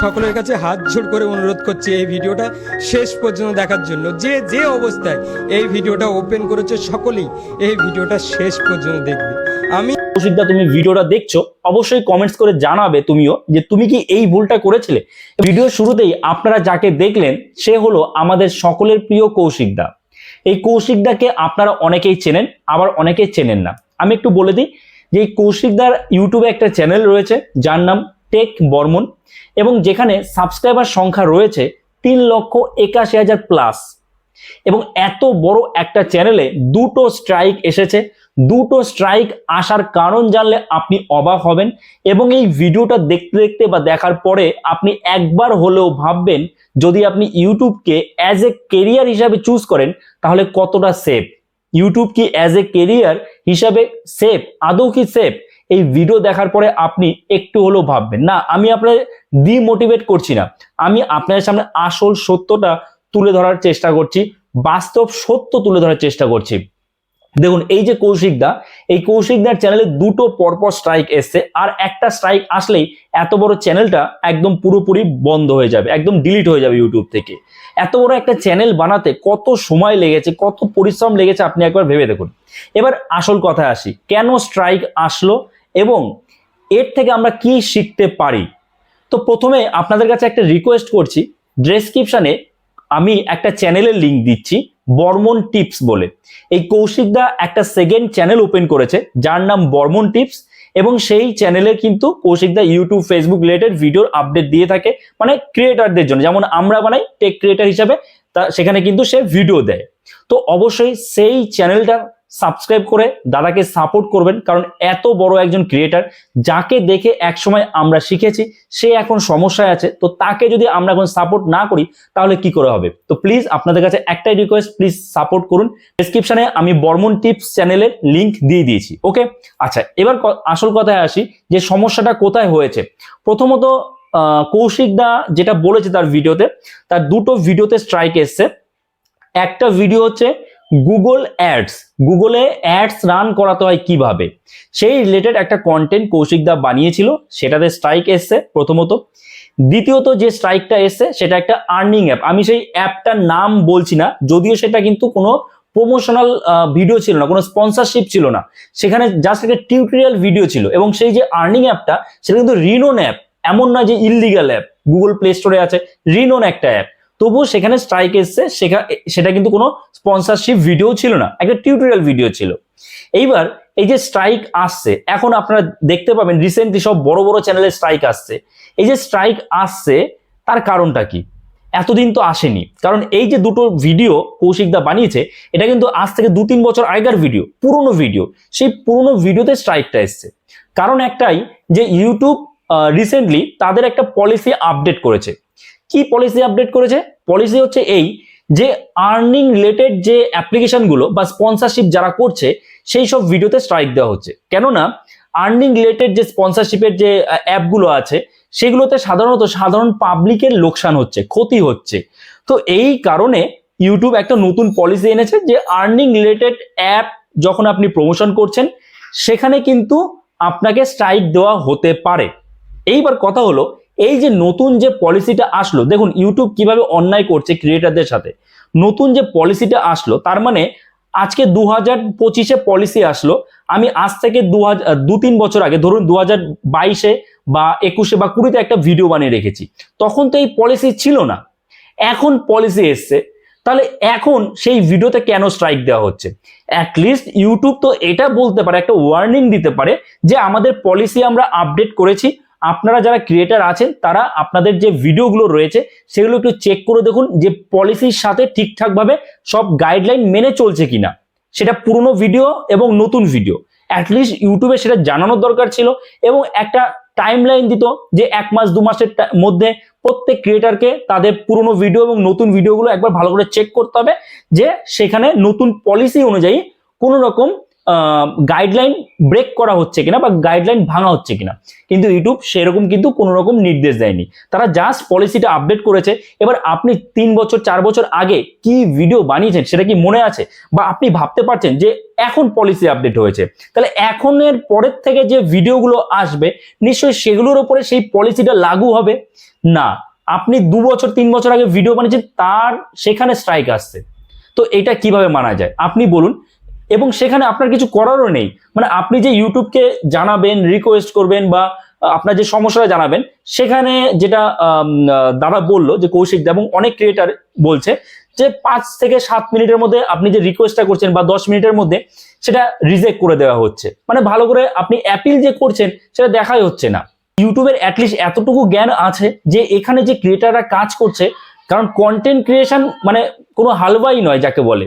সকলের কাছে হাত জোর করে অনুরোধ করছি এই ভিডিওটা শেষ পর্যন্ত দেখার জন্য। যে যে অবস্থায় এই ভিডিওটা ওপেন করেছে সকলেই, এই ভিডিওটা শেষ পর্যন্ত দেখবে। আমি কৌশিকদা তুমি ভিডিওটা দেখছ, অবশ্যই কমেন্টস করে জানাবে তুমিও যে তুমি কি এই ভুলটা করেছিলে। ভিডিও শুরুতেই আপনারা যাকে দেখলেন, সে হলো আমাদের সকলের প্রিয় কৌশিকদা। এই কৌশিকদাকে আপনারা অনেকেই চেনেন, আবার অনেকেই চেনেন না। আমি একটু বলে দিই যে, এই কৌশিকদার ইউটিউবে একটা চ্যানেল রয়েছে, যার নাম টেক বর্মন এবং যেখানে সাবস্ক্রাইবার সংখ্যা রয়েছে তিন লক্ষ একাশি হাজার প্লাস। এবং এত বড় একটা চ্যানেলে দুটো স্ট্রাইক এসেছে। দুটো স্ট্রাইক আসার কারণ জানলে আপনি অবাক হবেন এবং এই ভিডিওটা দেখতে দেখতে বা দেখার পরে আপনি একবার হলেও ভাববেন, যদি আপনি ইউটিউবকে অ্যাজ এ কেরিয়ার হিসাবে চুজ করেন, তাহলে কতটা সেফ ইউটিউব কি অ্যাজ এ কেরিয়ার হিসাবে সেফ আদৌ কি সেফ এই ভিডিও দেখার পরে আপনি একটু হলেও ভাববেন, না, আমি আপনার ডিমোটিভেট করছি না। আমি আপনাদের সামনে আসল সত্যটা তুলে ধরার চেষ্টা করছি, বাস্তব সত্য তুলে ধরার চেষ্টা করছি। দেখুন, এই যে কৌশিকদা এই কৌশিকদার চ্যানেলে দুটো পরপর স্ট্রাইক এসছে, আর একটা স্ট্রাইক আসলেই এত বড় চ্যানেলটা একদম পুরোপুরি বন্ধ হয়ে যাবে, একদম ডিলিট হয়ে যাবে ইউটিউব থেকে। এত বড় একটা চ্যানেল বানাতে কত সময় লেগেছে, কত পরিশ্রম লেগেছে আপনি একবার ভেবে দেখুন। এবার আসল কথায় আসি, কেন স্ট্রাইক আসলো? এবং এর থেকে আমরা কি শিখতে পারি? তো প্রথমে আপনাদের কাছে একটা রিকোয়েস্ট করছি। ড্রেসক্রিপশানে আমি একটা চ্যানেলের লিংক দিচ্ছি, বর্মন টিপস বলে। এই কৌশিকদা একটা সেকেন্ড চ্যানেল ওপেন করেছে, যার নাম বর্মন টিপস এবং সেই চ্যানেলে কিন্তু কৌশিকদা ইউটিউব ফেসবুক রিলেটেড ভিডিওর আপডেট দিয়ে থাকে মানে ক্রিয়েটারদের জন্য। যেমন আমরা বানাই টেক ক্রিয়েটার হিসাবে তা সেখানে কিন্তু সে ভিডিও দেয়। তো অবশ্যই সেই চ্যানেলটা সাবস্ক্রাইব করে দাদাকে সাপোর্ট করবেন, কারণ এত বড় একজন ক্রিয়েটার যাকে দেখে একসময় আমরা শিখেছি, সে এখন সমস্যায় আছে, তো তাকে যদি আমরা এখন সাপোর্ট না করি, তাহলে কি করে হবে? তো প্লিজ আপনাদের কাছে একটাই রিকোয়েস্ট প্লিজ সাপোর্ট করুন। ডেসক্রিপশনে আমি বর্মন টিপস চ্যানেলের লিংক দিয়ে দিয়েছি ওকে আচ্ছা এবার আসল কথায় আসি যে সমস্যাটা কোথায় হয়েছে। প্রথমত কৌশিক দা যেটা বলেছে তার ভিডিওতে তার দুটো ভিডিওতে স্ট্রাইক এসছে। একটা ভিডিও হচ্ছে গুগল অ্যাডস গুগলে অ্যাডস রান করাতে হয় কীভাবে? সেই রিলেটেড একটা কন্টেন্ট কৌশিক দা বানিয়েছিল, সেটাতে স্ট্রাইক এসছে প্রথমত। দ্বিতীয়ত যে স্ট্রাইকটা এসছে, সেটা একটা আর্নিং অ্যাপ আমি সেই অ্যাপটার নাম বলছি না, যদিও সেটা কিন্তু কোনো প্রমোশনাল ভিডিও ছিল না, কোনো স্পন্সরশিপ ছিল না। সেখানে জাস্ট একটা টিউটোরিয়াল ভিডিও ছিল এবং সেই যে আর্নিং অ্যাপটা সেটা কিন্তু রিনোন অ্যাপ এমন নয় যে ইললিগাল অ্যাপ গুগল প্লে স্টোরে আছে রিনোন একটা অ্যাপ তবুও সেখানে স্ট্রাইক এসছে সেটা কিন্তু কোনো স্পন্সরশিপ ভিডিও ছিল না, একটা টিউটোরিয়াল ভিডিও ছিল। এইবার এই যে স্ট্রাইক আসছে, এখন আপনারা দেখতে পাবেন রিসেন্টলি সব বড় বড় চ্যানেলে স্ট্রাইক আসছে। এই যে স্ট্রাইক আসছে, তার কারণটা কি? এতদিন তো আসেনি। কারণ এই যে দুটো ভিডিও কৌশিকদা বানিয়েছে, এটা কিন্তু আজ থেকে দু তিন বছর আগের ভিডিও পুরনো ভিডিও সেই পুরনো ভিডিওতে স্ট্রাইকটা এসছে। কারণ একটাই যে ইউটিউব রিসেন্টলি তাদের একটা পলিসি আপডেট করেছে। কি পলিসি আপডেট করেছে? পলিসি হচ্ছে এই যে আর্নিং রিলেটেড যে অ্যাপ্লিকেশনগুলো বা স্পন্সরশিপ যারা করছে, সেই সব ভিডিওতে স্ট্রাইক দেওয়া হচ্ছে। কেননা আর্নিং রিলেটেড যে স্পন্সরশিপের যে অ্যাপগুলো আছে, সেগুলোতে সাধারণত সাধারণ পাবলিকের লোকসান হচ্ছে, ক্ষতি হচ্ছে। তো এই কারণে ইউটিউব একটা নতুন পলিসি এনেছে যে আর্নিং রিলেটেড অ্যাপ যখন আপনি প্রমোশন করছেন, সেখানে কিন্তু আপনাকে স্ট্রাইক দেওয়া হতে পারে। এইবার কথা হলো এই যে নতুন যে পলিসিটা আসলো, দেখুন ইউটিউব কীভাবে অন্যায় করছে ক্রিয়েটারদের সাথে। নতুন যে পলিসিটা আসলো, তার মানে আজকে দু হাজার পঁচিশে পলিসি আসলো, আমি আজ থেকে দু দু তিন বছর আগে, ধরুন দু হাজার বাইশে বা একুশে বা কুড়িতে একটা ভিডিও বানিয়ে রেখেছি, তখন তো এই পলিসি ছিল না। এখন পলিসি এসছে, তাহলে এখন সেই ভিডিওতে কেন স্ট্রাইক দেওয়া হচ্ছে? অ্যাটলিস্ট ইউটিউব তো এটা বলতে পারে, একটা ওয়ার্নিং দিতে পারে যে আমাদের পলিসি আমরা আপডেট করেছি আপনারা যারা ক্রিয়েটার আছেন, তারা আপনাদের যে ভিডিওগুলো রয়েছে, সেগুলো একটু চেক করে দেখুন যে পলিসির সাথে ঠিকঠাকভাবে সব গাইডলাইন মেনে চলছে কিনা। সেটা পুরনো ভিডিও এবং নতুন ভিডিও অ্যাটলিস্ট ইউটিউবে সেটা জানানোর দরকার ছিল এবং একটা টাইম লাইন দিত যে এক মাস, দু মাসের মধ্যে প্রত্যেক ক্রিয়েটারকে তাদের পুরনো ভিডিও এবং নতুন ভিডিওগুলো একবার ভালো করে চেক করতে হবে যে সেখানে নতুন পলিসি অনুযায়ী কোনো রকম গাইডলাইন ব্রেক করা হচ্ছে কিনা বা গাইডলাইন ভাঙা হচ্ছে কিনা। কিন্তু ইউটিউব সেরকম কিন্তু কোনো রকম নির্দেশ দেয়নি। তারা জাস্ট পলিসিটা আপডেট করেছে। এবার আপনি তিন বছর, চার বছর আগে কি ভিডিও বানিয়েছেন সেটা কি মনে আছে? বা আপনি ভাবতে পারছেন যে এখন পলিসি আপডেট হয়েছে। তাহলে এখনের পরের থেকে যে ভিডিওগুলো আসবে, নিশ্চয়ই সেগুলোর উপরে সেই পলিসিটা লাগু হবে? না। আপনি দু বছর, তিন বছর আগে ভিডিও বানিয়েছেন, তার সেখানে স্ট্রাইক আসছে। তো এটা কীভাবে মানা যায়? আপনি বলুন এবং সেখানে আপনার কিছু করারও নেই। মানে আপনি যে ইউটিউবকে জানাবেন রিকোয়েস্ট করবেন বা আপনার যে সমস্যাটা জানাবেন, সেখানে যেটা দাদা বলল যে কৌশিক এবং অনেক ক্রিয়েটার বলছে যে পাঁচ থেকে সাত মিনিটের মধ্যে আপনি যে রিকোয়েস্টটা করছেন বা দশ মিনিটের মধ্যে সেটা রিজেক্ট করে দেওয়া হচ্ছে। মানে ভালো করে আপনি অ্যাপিল যে করছেন সেটা দেখাই হচ্ছে না। ইউটিউবের অ্যাটলিস্ট এতটুকু জ্ঞান আছে যে এখানে যে ক্রিয়েটাররা কাজ করছে, কারণ কন্টেন্ট ক্রিয়েশন মানে কোনো হালুয়াই নয় যাকে বলে।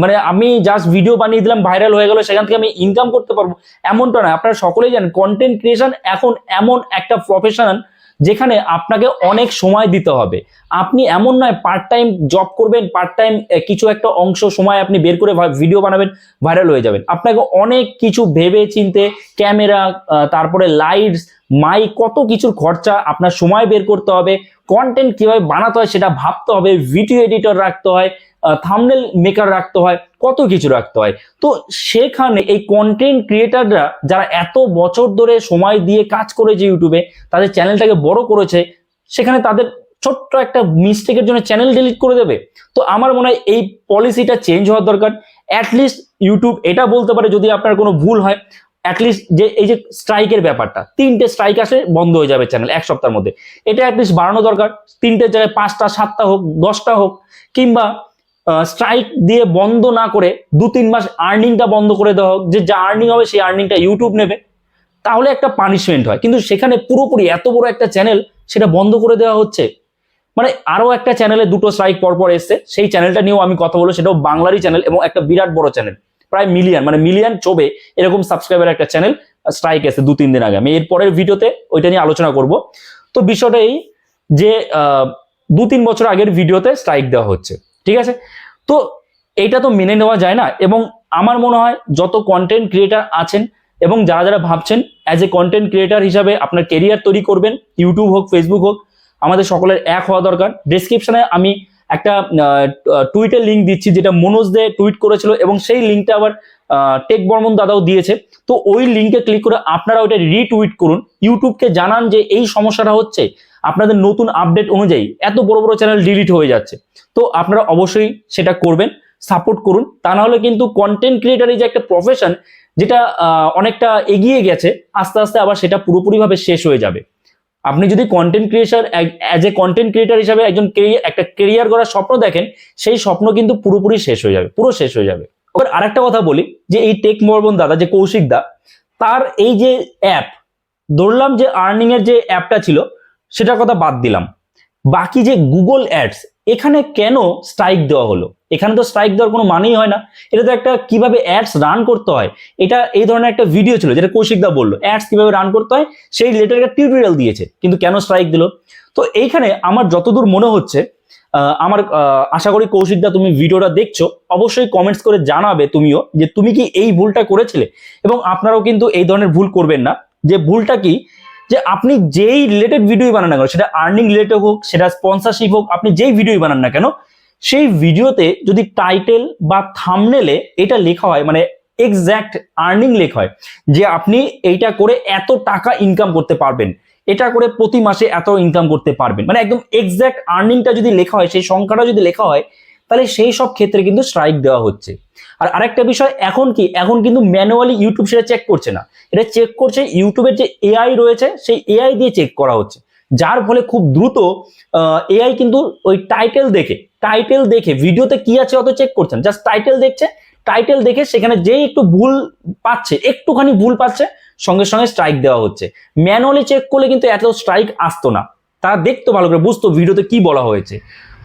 মানে আমি জাস্ট ভিডিও বানিয়ে দিলাম ভাইরাল হয়ে গেল, সেখান থেকে আমি ইনকাম করতে পারব। এমনটা না আপনারা সকলেই জানেন কন্টেন্ট ক্রিয়েশন এখন এমন একটা প্রফেশনাল যেখানে আপনাকে অনেক সময় দিতে হবে। আপনি এমন নয় পার্ট টাইম জব করবেন পার্ট টাইম কিছু একটা অংশ সময় আপনি বের করে ভিডিও বানাবেন ভাইরাল হয়ে যাবেন। আপনাকে অনেক কিছু ভেবে চিনতে ক্যামেরা তারপরে লাইটস মাইক কত কিছুর খরচা আপনার সময় বের করতে হবে। কন্টেন্ট কীভাবে বানাতে হয় সেটা ভাবতে হবে ভিডিও এডিটর রাখতে হয় থামনেল মেকার রাখতে হয়, কত কিছু রাখতে হয়। তো সেখানে এই কন্টেন্ট ক্রিয়েটাররা যারা এত বছর ধরে সময় দিয়ে কাজ করেছে ইউটিউবে তাদের চ্যানেলটাকে বড় করেছে, সেখানে তাদের ছোট্ট একটা মিস্টেকের জন্য চ্যানেল ডিলিট করে দেবে। তো আমার মনে হয় এই পলিসিটা চেঞ্জ হওয়ার দরকার। অ্যাটলিস্ট ইউটিউব এটা বলতে পারে যদি আপনার কোনো ভুল হয়। অ্যাটলিস্ট যে, এই যে স্ট্রাইকের ব্যাপারটা, তিনটে স্ট্রাইক আসে, বন্ধ হয়ে যাবে চ্যানেল এক সপ্তাহের মধ্যে। এটা অ্যাটলিস্ট বাড়ানো দরকার। তিনটে জায়গায় পাঁচটা, সাতটা হোক, দশটা হোক, কিংবা স্ট্রাইক দিয়ে বন্ধ না করে দু তিন মাস আর্নিংটা বন্ধ করে দেওয়া হোক, যে যা আর্নিং হবে সেই আর্নিংটা ইউটিউব নেবে, তাহলে একটা পানিশমেন্ট হয়। কিন্তু সেখানে পুরোপুরি এত বড় একটা চ্যানেল সেটা বন্ধ করে দেওয়া হচ্ছে। মানে আরও একটা চ্যানেলে দুটো স্ট্রাইক পরপর এসছে, সেই চ্যানেলটা নিয়েও আমি কথা বলব, সেটাও বাংলারই চ্যানেল এবং একটা বিরাট বড় চ্যানেল প্রায় মিলিয়ন মানে মিলিয়ন চোবে এরকম সাবস্ক্রাইবার একটা চ্যানেল স্ট্রাইক এসে দু তিন দিন আগে। আমি এর পরের ভিডিওতে ওইটা নিয়ে আলোচনা করব। তো বিষয়টা এই যে দু তিন বছর আগের ভিডিওতে স্ট্রাইক দেওয়া হচ্ছে। ঠিক আছে? তো এটা তো মেনে নেওয়া যায় না এবং আমার মনে হয় যত কন্টেন্ট ক্রিয়েটার আছেন এবং যারা যারা ভাবছেন অ্যাজ এ কন্টেন্ট ক্রিয়েটার হিসাবে আপনার কেরিয়ার তৈরি করবেন ইউটিউব হোক ফেসবুক হোক, আমাদের সকলের এক হওয়া দরকার। ডিসক্রিপশনে আমি একটা টুইটের লিঙ্ক দিচ্ছি যেটা মনোজ দে টুইট করেছিল এবং সেই লিঙ্কটা আবার টেক বর্মন দাদাও দিয়েছে। তো ওই লিঙ্কে ক্লিক করে আপনারা ওইটা রিটুইট করুন। ইউটিউবকে জানান যে এই সমস্যাটা হচ্ছে। আপনাদের নতুন আপডেট অনুযায়ী এত বড় বড় চ্যানেল ডিলিট হয়ে যাচ্ছে। তো আপনারা অবশ্যই সেটা করবেন সাপোর্ট করুন। তা না হলে কিন্তু কন্টেন্ট ক্রিয়েটার যে একটা প্রফেশন যেটা অনেকটা এগিয়ে গেছে, আস্তে আস্তে আবার সেটা পুরোপুরিভাবে শেষ হয়ে যাবে। আপনি যদি content creator as a content creator হিসাবে একজন একটা কেরিয়ার করার স্বপ্ন দেখেন, সেই স্বপ্ন কিন্তু পুরোপুরি শেষ হয়ে যাবে, পুরো শেষ হয়ে যাবে। এবার আরেকটা কথা বলি, যে এই টেক মর্বন দাদা, যে কৌশিক দা, তার এই যে অ্যাপ ধরলাম যে আর্নিং এর যে অ্যাপটা ছিল, সেটার কথা বাদ দিলাম। বাকি যে গুগল অ্যাডস এখানে কেন স্ট্রাইক দেওয়া হলো? এখানে তো স্ট্রাইক দেওয়ার কোনো মানেই হয় না। এটা তো একটা কীভাবে অ্যাডস রান করতে হয়? এটা এই ধরনের একটা ভিডিও ছিল যেটা কৌশিক দা বলল। অ্যাডস কীভাবে রান করতে হয়? সেই রিলেটেড একটা টিউটোরিয়াল দিয়েছে, কিন্তু কেন স্ট্রাইক দিল? তো এইখানে আমার যতদূর মনে হচ্ছে আমার আশা করি কৌশিক দা তুমি ভিডিওটা দেখছ, অবশ্যই কমেন্টস করে জানাবে তুমিও যে তুমি কি এই ভুলটা করেছিলে? এবং আপনারাও কিন্তু এই ধরনের ভুল করবেন না। যে ভুলটা কি যে আপনি যেই রিলেটেড ভিডিওই বানান না কেন, সেটা আর্নিং রিলেটেড হোক, সেটা স্পন্সরশিপ হোক, আপনি যেই ভিডিওই বানান না কেন, সেই ভিডিওতে যদি টাইটেল বা থামনেলে এটা লেখা হয় মানে এক্স্যাক্ট আর্নিং লেখা হয়, যে আপনি এইটা করে এত টাকা ইনকাম করতে পারবেন, এটা করে প্রতি মাসে এত ইনকাম করতে পারবেন মানে একদম এক্স্যাক্ট আর্নিংটা যদি লেখা হয়, সেই সংখ্যাটা যদি লেখা হয় তাহলে সেই সব ক্ষেত্রে কিন্তু স্ট্রাইক দেওয়া হচ্ছে। আর আরেকটা বিষয়, এখন কি? এখন কিন্তু ম্যানুয়ালি ইউটিউব সেটা চেক করছে না। এটা চেক করছে ইউটিউবের যে এআই রয়েছে, সেই এআই দিয়ে চেক করা হচ্ছে। যার ফলে খুব দ্রুত এআই কিন্তু ওই টাইটেল দেখে টাইটেল দেখে ভিডিওতে কি আছে অত চেক করছেন জাস্ট টাইটেল দেখছে টাইটেল দেখে সেখানে যেই একটু ভুল পাচ্ছে, একটুখানি ভুল পাচ্ছে, সঙ্গে সঙ্গে স্ট্রাইক দেওয়া হচ্ছে। ম্যানুয়ালি চেক করলে কিন্তু এত স্ট্রাইক আসতো না। তারা দেখতো ভালো করে, বুঝতো ভিডিওতে কি বলা হয়েছে।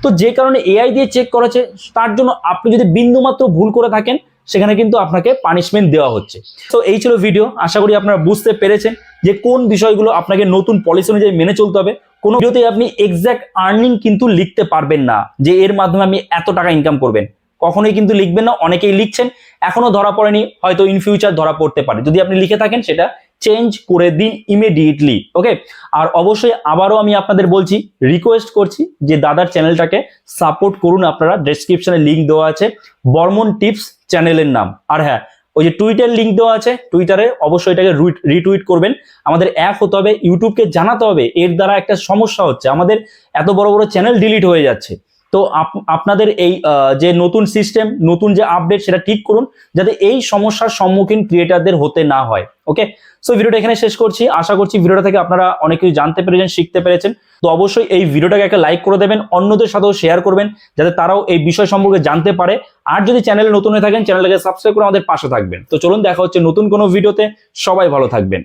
তো যে কারণে এআই দিয়ে চেক করেছে, তার জন্য আপনি যদি বিন্দুমাত্র ভুল করে থাকেন, সেখানে কিন্তু আপনাকে পানিশমেন্ট দেওয়া হচ্ছে। তো এই ছিল ভিডিও আশা করি আপনারা বুঝতে পেরেছেন যে কোন বিষয়গুলো আপনাকে নতুন পলিসি অনুযায়ী মেনে চলতে হবে। কোন ভিডিওতে আপনি এক্স্যাক্ট আর্নিং কিন্তু লিখতে পারবেন না, যে এর মাধ্যমে আপনি এত টাকা ইনকাম করবেন। কখনোই কিন্তু লিখবেন না, অনেকেই লিখছেন, এখনও ধরা পড়েনি, হয়তো ইন ফিউচার ধরা পড়তে পারে। যদি আপনি লিখে থাকেন, সেটা চেঞ্জ করে দিন ইমিডিয়েটলি ওকে আর অবশ্যই আবারও আমি আপনাদের বলছি রিকোয়েস্ট করছি যে দাদার চ্যানেলটাকে সাপোর্ট করুন আপনারা। ডেসক্রিপশনে লিঙ্ক দেওয়া আছে, বর্মন টিপস চ্যানেলের নাম। আর হ্যাঁ ওই যে টুইটার লিঙ্ক দেওয়া আছে টুইটারে অবশ্যই এটাকে রিটুইট করবেন। আমাদের এক হতে হবে ইউটিউবকে জানাতে হবে। এর দ্বারা একটা সমস্যা হচ্ছে। আমাদের এত বড় বড় চ্যানেল ডিলিট হয়ে যাচ্ছে। তো আপ- আপনাদের এই যে নতুন সিস্টেম নতুন যে আপডেট সেটা ঠিক করুন যাতে এই সমস্যার সম্মুখীন ক্রিয়েটারদের হতে না হয় ওকে সো ভিডিওটা এখানে শেষ করছি। আশা করছি ভিডিওটা থেকে আপনারা অনেক কিছু জানতে পেরেছেন, শিখতে পেরেছেন। তো অবশ্যই এই ভিডিওটাকে একটা লাইক করে দেবেন, অন্যদের সাথেও শেয়ার করবেন, যাতে তারাও এই বিষয় সম্পর্কে জানতে পারে। আর যদি চ্যানেলে নতুন হয়ে থাকেন চ্যানেলটাকে সাবস্ক্রাইব করে আমাদের পাশে থাকবেন। তো চলুন, দেখা হচ্ছে নতুন কোনো ভিডিওতে সবাই ভালো থাকবেন।